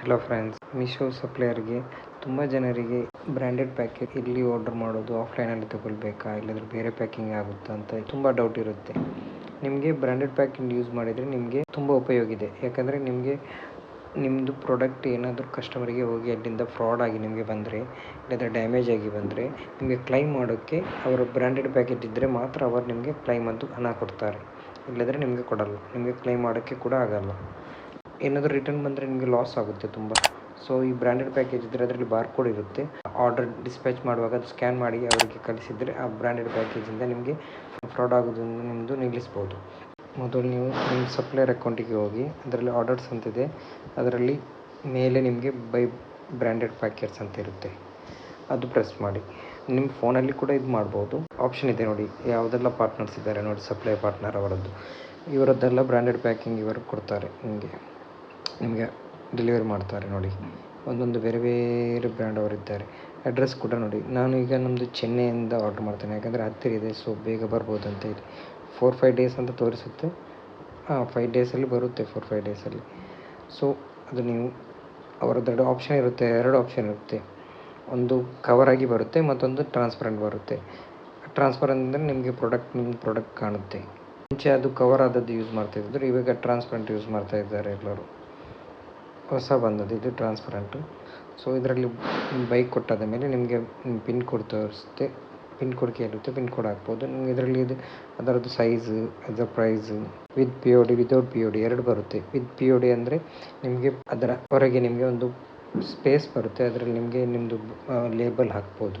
Hello friends Meesho ಸಪ್ಲೈಯರ್ಗೆ ತುಂಬ ಜನರಿಗೆ branded package ಇಲ್ಲಿ ಆರ್ಡರ್ ಮಾಡೋದು ಆಫ್ಲೈನಲ್ಲಿ ತಗೊಳ್ಬೇಕಾ, ಇಲ್ಲಾಂದರೆ ಬೇರೆ ಪ್ಯಾಕಿಂಗ್ ಆಗುತ್ತಾ ಅಂತ ತುಂಬ ಡೌಟ್ ಇರುತ್ತೆ. ನಿಮಗೆ ಬ್ರ್ಯಾಂಡೆಡ್ ಪ್ಯಾಕಿಂಗ್ ಯೂಸ್ ಮಾಡಿದರೆ ನಿಮಗೆ ತುಂಬ ಉಪಯೋಗ ಇದೆ. ಯಾಕಂದರೆ ನಿಮಗೆ ನಿಮ್ಮದು ಪ್ರಾಡಕ್ಟ್ ಏನಾದರೂ ಕಸ್ಟಮರಿಗೆ ಹೋಗಿ ಅಲ್ಲಿಂದ ಫ್ರಾಡ್ ಆಗಿ ನಿಮಗೆ ಬಂದರೆ, ಇಲ್ಲಾಂದರೆ ಡ್ಯಾಮೇಜ್ ಆಗಿ ಬಂದರೆ, ನಿಮಗೆ ಕ್ಲೈಮ್ ಮಾಡೋಕ್ಕೆ ಅವರು ಬ್ರ್ಯಾಂಡೆಡ್ ಪ್ಯಾಕೇಜ್ ಇದ್ದರೆ ಮಾತ್ರ ಅವರು ನಿಮಗೆ ಕ್ಲೈಮ್ ಅಂತ ಹಣ ಕೊಡ್ತಾರೆ. ಇಲ್ಲದ್ರೆ ನಿಮಗೆ ಕೊಡಲ್ಲ, ನಿಮಗೆ ಕ್ಲೈಮ್ ಮಾಡೋಕ್ಕೆ ಕೂಡ ಆಗಲ್ಲ. ಏನಾದರೂ ರಿಟರ್ನ್ ಬಂದರೆ ನಿಮಗೆ ಲಾಸ್ ಆಗುತ್ತೆ ತುಂಬ. ಸೊ ಈ ಬ್ರ್ಯಾಂಡೆಡ್ ಪ್ಯಾಕೇಜ್ ಇದ್ದರೆ ಅದರಲ್ಲಿ ಬಾರ್ ಕೋಡ್ ಇರುತ್ತೆ. ಆರ್ಡರ್ ಡಿಸ್ಪ್ಯಾಚ್ ಮಾಡುವಾಗ ಅದು ಸ್ಕ್ಯಾನ್ ಮಾಡಿ ಅವರಿಗೆ ಕಳಿಸಿದರೆ ಆ ಬ್ರ್ಯಾಂಡೆಡ್ ಪ್ಯಾಕೇಜಿಂದ ನಿಮಗೆ ಫ್ರಾಡ್ ಆಗೋದನ್ನು ನಿಮ್ಮದು ನಿಲ್ಲಿಸ್ಬೋದು. ಮೊದಲು ನೀವು ನಿಮ್ಮ ಸಪ್ಲೈಯರ್ ಅಕೌಂಟಿಗೆ ಹೋಗಿ, ಅದರಲ್ಲಿ ಆರ್ಡರ್ಸ್ ಅಂತಿದೆ ಅದರಲ್ಲಿ ಮೇಲೆ ನಿಮಗೆ ಬೈ ಬ್ರ್ಯಾಂಡೆಡ್ ಪ್ಯಾಕೇಜ್ ಅಂತ ಇರುತ್ತೆ. ಅದು ಪ್ರೆಸ್ ಮಾಡಿ. ನಿಮ್ಮ ಫೋನಲ್ಲಿ ಕೂಡ ಇದು ಮಾಡ್ಬೋದು. ಆಪ್ಷನ್ ಇದೆ ನೋಡಿ, ಯಾವುದೆಲ್ಲ ಪಾರ್ಟ್ನರ್ಸ್ ಇದ್ದಾರೆ ನೋಡಿ ಸಪ್ಲೈ ಪಾರ್ಟ್ನರ್ ಅವರದ್ದು. ಇವರದ್ದೆಲ್ಲ ಬ್ರ್ಯಾಂಡೆಡ್ ಪ್ಯಾಕಿಂಗ್ ಇವರು ಕೊಡ್ತಾರೆ ನಿಮಗೆ. ನಿಮಗೆ ಡೆಲಿವರಿ ಮಾಡ್ತಾರೆ ನೋಡಿ. ಒಂದೊಂದು ಬೇರೆ ಬೇರೆ ಬ್ರ್ಯಾಂಡ್ ಅವರಿದ್ದಾರೆ ಅಡ್ರೆಸ್ ಕೂಡ ನೋಡಿ. ನಾನು ಈಗ ನಮ್ಮದು ಚೆನ್ನೈಯಿಂದ ಆರ್ಡ್ರ್ ಮಾಡ್ತೇನೆ. ಯಾಕಂದರೆ ಹತ್ತಿರ ಇದೆ ಸೊ ಬೇಗ ಬರ್ಬೋದು ಅಂತ ಹೇಳಿ ಫೋರ್ ಫೈವ್ ಡೇಸ್ ಅಂತ ತೋರಿಸುತ್ತೆ. ಹಾಂ ಫೈವ್ ಡೇಸಲ್ಲಿ ಬರುತ್ತೆ ಫೋರ್ ಫೈವ್ ಡೇಸಲ್ಲಿ ಸೊ ಅದು ನೀವು ಅವರದ್ದು ಆಪ್ಷನ್ ಇರುತ್ತೆ, ಎರಡು ಆಪ್ಷನ್ ಇರುತ್ತೆ. ಒಂದು ಕವರ್ ಆಗಿ ಬರುತ್ತೆ, ಮತ್ತೊಂದು ಟ್ರಾನ್ಸ್ಪರೆಂಟ್ ಬರುತ್ತೆ. ಟ್ರಾನ್ಸ್ಪರೆಂಟ್ ಅಂದರೆ ನಿಮಗೆ ಪ್ರಾಡಕ್ಟ್ ನಿಮ್ಮ ಪ್ರಾಡಕ್ಟ್ ಕಾಣುತ್ತೆ. ಮುಂಚೆ ಅದು ಕವರ್ ಆದದ್ದು ಯೂಸ್ ಮಾಡ್ತಾಯಿದ್ರು ಇವಾಗ ಟ್ರಾನ್ಸ್ಪರೆಂಟ್ ಯೂಸ್ ಮಾಡ್ತಾ ಇದ್ದಾರೆ ಎಲ್ಲರೂ. ಹೊಸ ಬಂದದ್ದು, ಇದು ಟ್ರಾನ್ಸ್ಪರೆಂಟು ಸೊ ಇದರಲ್ಲಿ ಬೈಕ್ ಕೊಟ್ಟಾದ ಮೇಲೆ ನಿಮಗೆ ಪಿನ್ ಕೋಡ್ ತೋರಿಸುತ್ತೆ ಪಿನ್ ಕೋಡ್ ಕೇಳುತ್ತೆ ಪಿನ್ ಕೋಡ್ ಹಾಕ್ಬೋದು. ನಿಮಗೆ ಇದರಲ್ಲಿ ಇದು, ಅದರದ್ದು ಸೈಜು ಅದರ price with P O D without P O D ಎರಡು ಬರುತ್ತೆ. ವಿತ್ ಪಿ ಒ ಡಿ ಅಂದರೆ ನಿಮಗೆ ಅದರ ಹೊರಗೆ ನಿಮಗೆ ಒಂದು ಸ್ಪೇಸ್ ಬರುತ್ತೆ. ಅದರಲ್ಲಿ ನಿಮಗೆ ನಿಮ್ಮದು ಲೇಬಲ್ ಹಾಕ್ಬೋದು.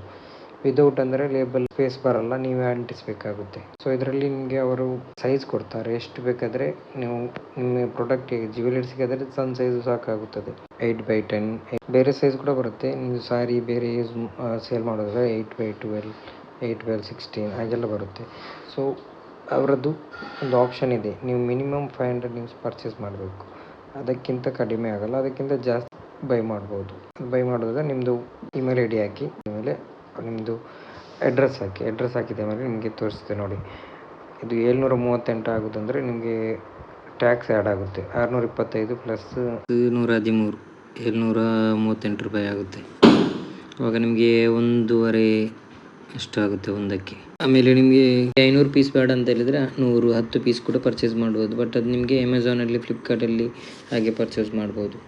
ವಿದೌಟ್ ಅಂದರೆ ಲೇಬಲ್ ಫೇಸ್ ಬರಲ್ಲ, ನೀವೇ ಅಂಟಿಸಬೇಕಾಗುತ್ತೆ. ಸೊ ಇದರಲ್ಲಿ ನಿಮಗೆ ಅವರು ಸೈಜ್ ಕೊಡ್ತಾರೆ. ಎಷ್ಟು ಬೇಕಾದರೆ ನೀವು ನಿಮ್ಮ ಪ್ರಾಡಕ್ಟ್ ಜ್ಯುವೆಲರ್ಸ್ಗೆ ಆದರೆ ಸಣ್ಣ ಸೈಜು ಸಾಕಾಗುತ್ತದೆ. ಏಯ್ಟ್ ಬೈ ಟೆನ್ ಬೇರೆ ಸೈಜ್ ಕೂಡ ಬರುತ್ತೆ. ನೀವು ಸಾರಿ ಬೇರೆ use sale ಮಾಡೋದ್ರೆ eight by twelve eight by sixteen ಹಾಗೆಲ್ಲ ಬರುತ್ತೆ. ಸೊ ಅವರದ್ದು ಒಂದು ಆಪ್ಷನ್ ಇದೆ. ನೀವು ಮಿನಿಮಮ್ ಫೈವ್ ಹಂಡ್ರೆಡ್ ನೀವು ಪರ್ಚೇಸ್ ಮಾಡಬೇಕು. ಅದಕ್ಕಿಂತ ಕಡಿಮೆ ಆಗಲ್ಲ. ಅದಕ್ಕಿಂತ ಜಾಸ್ತಿ ಬೈ ಮಾಡ್ಬೋದು. ಬೈ ಮಾಡೋದಾದ್ರೆ ನಿಮ್ಮದು ಇಮೇಲ್ ಐ ಡಿ ಹಾಕಿ, ಆಮೇಲೆ ನಿಮ್ಮದು ಅಡ್ರೆಸ್ ಹಾಕಿ ಅಡ್ರೆಸ್ ಹಾಕಿದ ಮೇಲೆ ನಿಮಗೆ ತೋರಿಸ್ತೆ ನೋಡಿ. ಇದು ಏಳ್ನೂರ ಮೂವತ್ತೆಂಟು ಆಗೋದಂದರೆ ನಿಮಗೆ ಟ್ಯಾಕ್ಸ್ ಆ್ಯಡ್ ಆಗುತ್ತೆ. ಆರುನೂರ ಇಪ್ಪತ್ತೈದು ಪ್ಲಸ್ ನೂರ ಹದಿಮೂರು ಏಳ್ನೂರ ಮೂವತ್ತೆಂಟು ರೂಪಾಯಿ ಆಗುತ್ತೆ. ಅವಾಗ ನಿಮಗೆ ಒಂದೂವರೆ ಆಗುತ್ತೆ ಒಂದಕ್ಕೆ. ಆಮೇಲೆ ನಿಮಗೆ ಐನೂರು ಪೀಸ್ ಬೇಡ ಅಂತ ಹೇಳಿದರೆ ನೂರು, ಹತ್ತು ಪೀಸ್ ಕೂಡ ಪರ್ಚೇಸ್ ಮಾಡ್ಬೋದು. ಬಟ್ ಅದು ನಿಮಗೆ ಅಮೆಝಾನಲ್ಲಿ ಫ್ಲಿಪ್ಕಾರ್ಟಲ್ಲಿ ಹಾಗೆ ಪರ್ಚೇಸ್ ಮಾಡ್ಬೋದು.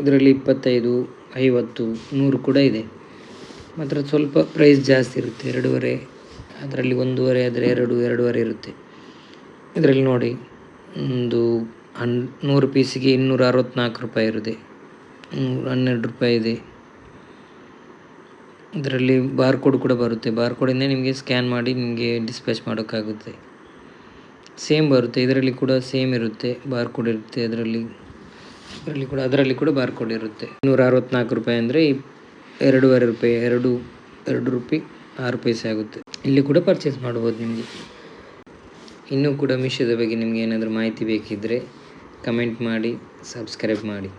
ಇದರಲ್ಲಿ ಇಪ್ಪತ್ತೈದು, ಐವತ್ತು, ನೂರು ಕೂಡ ಇದೆ. ಮಾತ್ರ ಸ್ವಲ್ಪ ಪ್ರೈಸ್ ಜಾಸ್ತಿ ಇರುತ್ತೆ, ಎರಡೂವರೆ, ಅದರಲ್ಲಿ ಒಂದೂವರೆ, ಆದರೆ ಎರಡು, ಎರಡೂವರೆ ಇರುತ್ತೆ. ಇದರಲ್ಲಿ ನೋಡಿ, ಒಂದು ಹನ್, ನೂರು ಪೀಸಿಗೆ ಇನ್ನೂರ ಅರವತ್ತ್ನಾಲ್ಕು ರೂಪಾಯಿ ಇರುತ್ತೆ. ಹನ್ನೆರಡು ರೂಪಾಯಿ ಇದೆ. ಇದರಲ್ಲಿ ಬಾರ್ ಕೋಡ್ ಕೂಡ ಬರುತ್ತೆ. ಬಾರ್ ಕೋಡಿಂದ ನಿಮಗೆ ಸ್ಕ್ಯಾನ್ ಮಾಡಿ ನಿಮಗೆ ಡಿಸ್ಪ್ಯಾಚ್ ಮಾಡೋಕ್ಕಾಗುತ್ತೆ. ಸೇಮ್ ಬರುತ್ತೆ. ಇದರಲ್ಲಿ ಕೂಡ ಸೇಮ್ ಇರುತ್ತೆ. ಬಾರ್ ಕೋಡ್ ಇರುತ್ತೆ ಅದರಲ್ಲಿ. ಇದರಲ್ಲಿ ಕೂಡ, ಅದರಲ್ಲಿ ಕೂಡ ಬಾರ್ ಕೋಡ್ ಇರುತ್ತೆ. ನೂರ ಅರವತ್ತ್ನಾಲ್ಕು ರೂಪಾಯಿ ಅಂದರೆ ಎರಡೂವರೆ ರೂಪಾಯಿ, ಎರಡು ಎರಡು ರೂಪಾಯಿ, ಆರು ಪೈಸೆ ಆಗುತ್ತೆ. ಇಲ್ಲಿ ಕೂಡ ಪರ್ಚೇಸ್ ಮಾಡ್ಬೋದು ನಿಮಗೆ. ಇನ್ನೂ ಕೂಡ ಮೀಶೋದ ಬಗ್ಗೆ ನಿಮಗೆ ಏನಾದರೂ ಮಾಹಿತಿ ಬೇಕಿದ್ದರೆ ಕಮೆಂಟ್ ಮಾಡಿ ಸಬ್ಸ್ಕ್ರೈಬ್ ಮಾಡಿ.